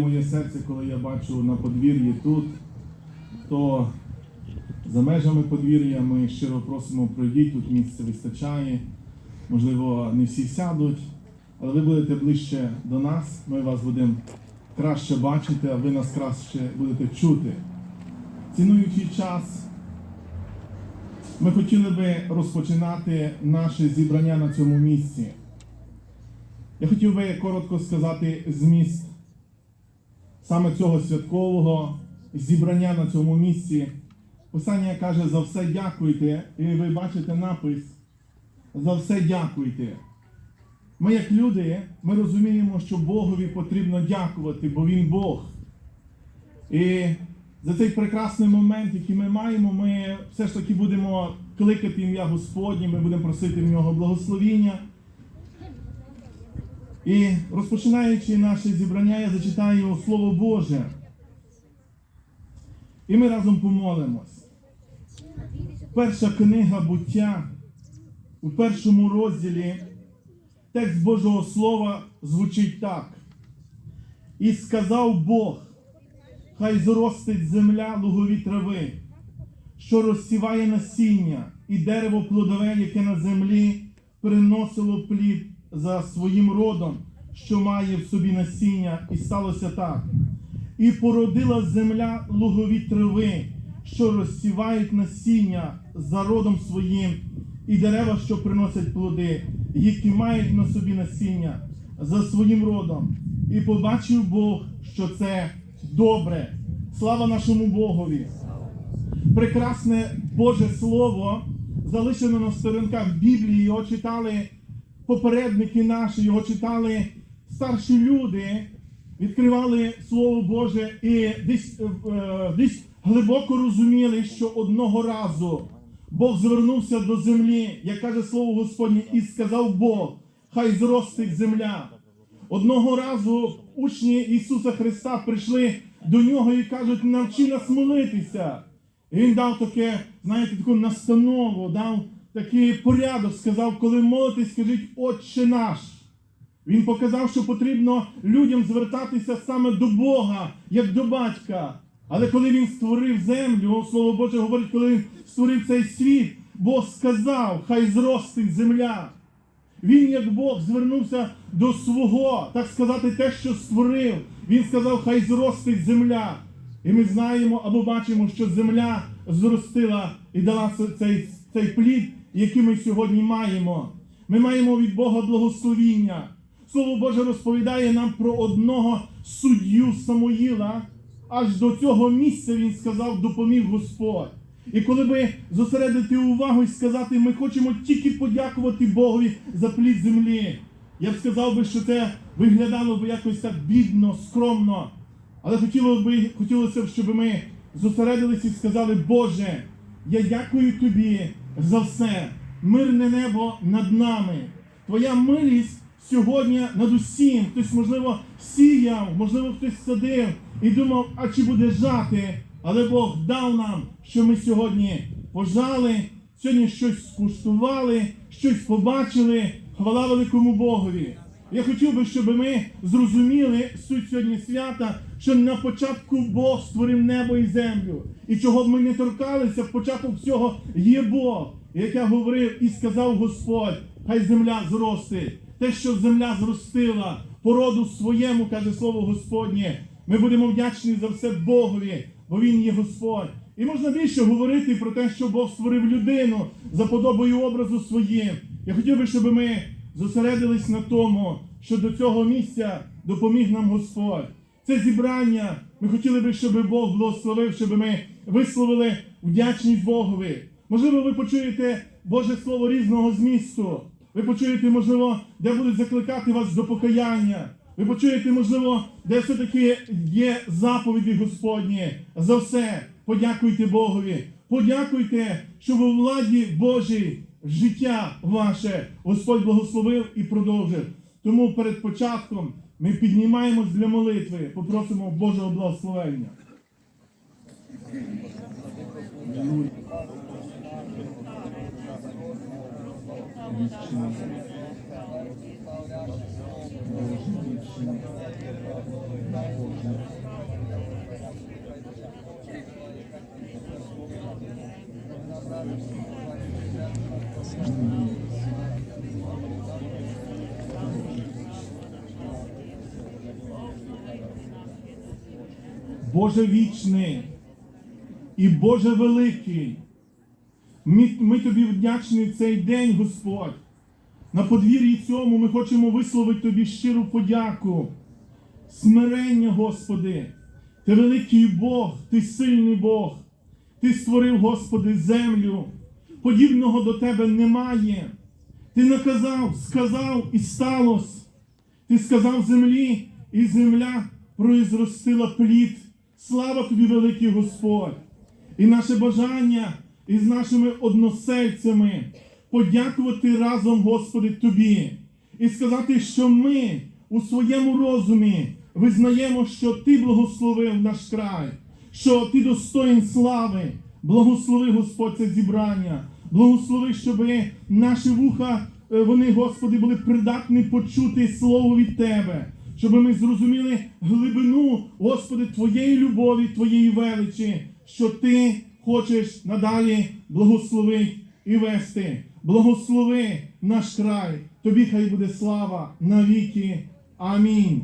Моє серце, коли я бачу на подвір'ї тут, то за межами подвір'я ми щиро просимо пройдіть, тут місце вистачає. Можливо, не всі сядуть, але ви будете ближче до нас, ми вас будемо краще бачити, а ви нас краще будете чути. Цінуючи час, ми хотіли би розпочинати наше зібрання на цьому місці. Я хотів би коротко сказати зміст саме цього святкового зібрання на цьому місці. Писання каже за все дякуйте, і ви бачите напис за все дякуйте. Ми, як люди, ми розуміємо, що Богові потрібно дякувати, бо Він Бог. І за цей прекрасний момент, який ми маємо, ми все ж таки будемо кликати ім'я Господнє, ми будемо просити в нього благословіння. І розпочинаючи наше зібрання, я зачитаю Слово Боже. І ми разом помолимось. Перша книга буття у першому розділі текст Божого Слова звучить так. І сказав Бог, хай зростить земля лугові трави, що розсіває насіння, і дерево плодове, яке на землі приносило плід за своїм родом, що має в собі насіння, і сталося так. І породила земля лугові трави, що розсівають насіння за родом своїм, і дерева, що приносять плоди, які мають на собі насіння за своїм родом. І побачив Бог, що це добре. Слава нашому Богові! Прекрасне Боже Слово залишено на сторінках Біблії, його читали попередники наші, його читали старші люди, відкривали Слово Боже і десь, е, десь глибоко розуміли, що одного разу Бог звернувся до землі, як каже Слово Господнє, і сказав Бог, хай зростить земля. Одного разу учні Ісуса Христа прийшли до нього і кажуть, навчи нас молитися. І він дав таке, знаєте, таку настанову, дав такий порядок, сказав, коли молитесь, скажіть Отче наш. Він показав, що потрібно людям звертатися саме до Бога, як до батька. Але коли він створив землю, Слово Боже говорить, коли він створив цей світ, Бог сказав, хай зростить земля. Він, як Бог, звернувся до свого, так сказати, те, що створив. Він сказав, хай зростить земля. І ми знаємо або бачимо, що земля зростила і дала цей, цей плід, який ми сьогодні маємо. Ми маємо від Бога благословіння. Слово Боже розповідає нам про одного суддю Самуїла. Аж до цього місця він сказав, допоміг Господь. І коли би зосередити увагу і сказати, ми хочемо тільки подякувати Богові за плід землі, я б сказав би, що це виглядало б якось так бідно, скромно. Але хотілося б, хотілося б, щоб ми зосередилися і сказали, Боже, я дякую Тобі за все. Мирне небо над нами. Твоя милість сьогодні над усім. Хтось, можливо, сіяв, можливо, хтось садив і думав, а чи буде жати. Але Бог дав нам, що ми сьогодні пожали, сьогодні щось скуштували, щось побачили. Хвала великому Богові. Я хотів би, щоб ми зрозуміли суть сьогодні свята, що на початку Бог створив небо і землю. І чого б ми не торкалися, в початок всього є Бог. Як я говорив і сказав Господь, хай земля зростить. Те, що земля зростила, породу своєму, каже слово Господнє. Ми будемо вдячні за все Богові, бо Він є Господь. І можна більше говорити про те, що Бог створив людину за подобою образу своїм. Я хотів би, щоб ми зосередились на тому, що до цього місця допоміг нам Господь. Це зібрання. Ми хотіли би, щоб Бог благословив, щоб ми висловили вдячність Богові. Можливо, ви почуєте Боже Слово різного змісту. Ви почуєте, можливо, де будуть закликати вас до покаяння. Ви почуєте, можливо, де все-таки є заповіді Господні. За все подякуйте Богові. Подякуйте, що у владі Божій життя ваше Господь благословив і продовжив. Тому перед початком ми піднімаємось для молитви, попросимо Божого благословення. Боже вічний і Боже великий. Ми, ми тобі вдячні цей день, Господь. На подвір'ї цьому ми хочемо висловити тобі щиру подяку. Смирення, Господи. Ти великий Бог, ти сильний Бог. Ти створив, Господи, землю. Подібного до тебе немає. Ти наказав, сказав і сталося. Ти сказав землі, і земля произростила плід. Слава тобі, великий Господь! І наше бажання із нашими односельцями подякувати разом, Господи, Тобі і сказати, що ми у своєму розумі визнаємо, що Ти благословив наш край, що Ти достоїн слави. Благослови, Господь, це зібрання. Благослови, щоб наші вуха, е, вони, Господи, були придатні почути слово від Тебе, щоб ми зрозуміли глибину, Господи, Твоєї любові, Твоєї величі, що Ти хочеш надалі благословити і вести. Благослови наш край. Тобі хай буде слава навіки. Амінь.